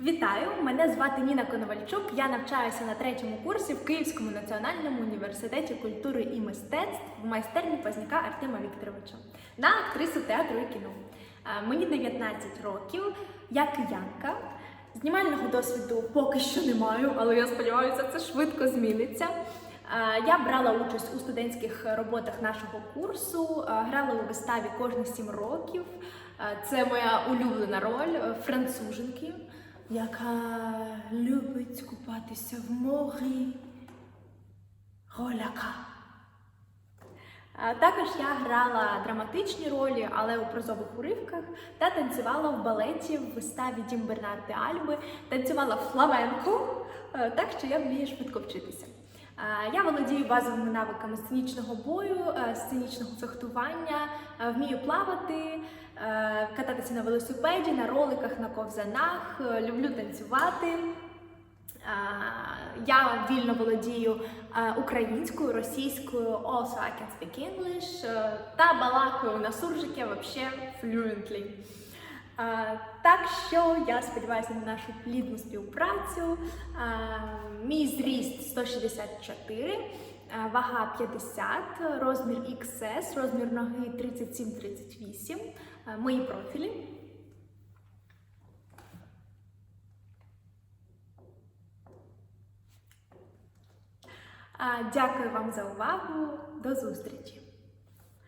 Вітаю! Мене звати Ніна Коновальчук. Я навчаюся на третьому курсі в Київському національному університеті культури і мистецтв в майстерні Пазняка Артема Вікторовича на актрису театру і кіно. Е, Мені 19 років, я киянка. Знімального досвіду поки що не маю, але я сподіваюся, це швидко зміниться. Е, Я брала участь у студентських роботах нашого курсу, е, грала у виставі кожних сім років. Це моя улюблена роль француженки, яка любить купатися в морі. Роляка. Е, Також я грала драматичні ролі, але у прозових уривках, та танцювала в балеті в виставі Дім Бернарди Альби, танцювала фламенко, е, так що я вмію швидко вчитися. Е, Я володію базовими навиками сценічного бою, е, сценічного фехтування, е, вмію плавати, кататися на велосипеді, на роликах, на ковзанах, люблю танцювати. Я вільно володію українською, російською, also I can speak English, та балакаю на суржике вообще fluently. Так що я сподіваюся на нашу плідну співпрацю. Мій зріст 164, е, вага 50, розмір XS, розмір ноги 37-38, е, мої профілі. Дякую вам за увагу. До зустрічі!